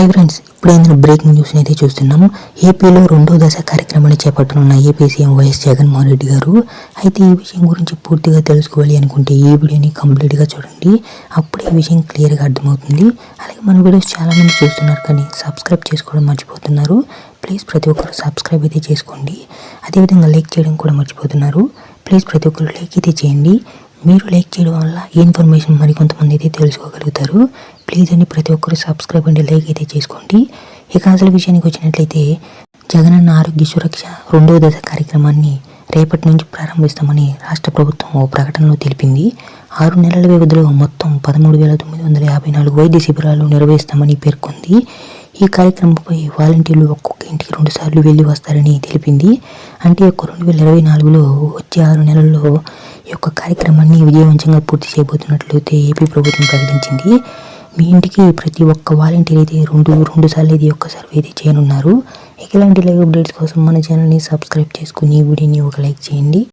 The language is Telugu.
హాయ్ ఫ్రెండ్స్ ఇప్పుడైన బ్రేకింగ్ న్యూస్ అయితే చూస్తున్నాం. ఏపీలో రెండో దశ కార్యక్రమాన్ని చేపట్టనున్న AP CM YS Jaganmohan Reddy గారు. అయితే ఈ విషయం గురించి పూర్తిగా తెలుసుకోవాలి అనుకుంటే ఈ వీడియోని కంప్లీట్గా చూడండి. అప్పుడు ఈ విషయం క్లియర్గా అర్థమవుతుంది. అలాగే మన వీడియోస్ చాలామంది చూస్తున్నారు కానీ సబ్స్క్రైబ్ చేసుకోవడం మర్చిపోతున్నారు. ప్లీజ్ ప్రతి ఒక్కరు సబ్స్క్రైబ్ అయితే చేసుకోండి. అదేవిధంగా లైక్ చేయడం కూడా మర్చిపోతున్నారు. ప్లీజ్ ప్రతి ఒక్కరు లైక్ అయితే చేయండి. మీరు లైక్ చేయడం వల్ల ఈ ఇన్ఫర్మేషన్ మరి కొంతమంది అయితే తెలుసుకోగలుగుతారు. ప్లీజ్ అని ప్రతి ఒక్కరు సబ్స్క్రైబ్ అండి లైక్ అయితే చేసుకోండి. ఇక అసలు విషయానికి వచ్చినట్లయితే జగనన్న ఆరోగ్య సురక్ష రెండవ దశ కార్యక్రమాన్ని రేపటి నుంచి ప్రారంభిస్తామని రాష్ట్ర ప్రభుత్వం ఓ ప్రకటనలో తెలిపింది. ఆరు నెలల వ్యవధిలో మొత్తం పదమూడు వేల తొమ్మిది వందల యాభై నాలుగు వైద్య శిబిరాలు నిర్వహిస్తామని పేర్కొంది. ఈ కార్యక్రమంపై వాలంటీర్లు ఒక్కొక్క ఇంటికి రెండు సార్లు వెళ్ళి వస్తారని తెలిపింది. అంటే ఒక రెండు వేల ఇరవై నాలుగులో వచ్చే ఆరు నెలల్లో ఈ యొక్క కార్యక్రమాన్ని విజయవంతంగా పూర్తి చేయబోతున్నట్లయితే ఏపీ ప్రభుత్వం ప్రకటించింది. మీ ఇంటికి ప్రతి ఒక్క వాలంటీర్ అయితే రెండు రెండు సార్లు ఇది ఒక్క సర్వే అయితే చేయనున్నారు. ఇక ఇలాంటి లైవ్ అప్డేట్స్ కోసం మన ఛానల్ని సబ్స్క్రైబ్ చేసుకుని వీడియోని ఒక లైక్ చేయండి.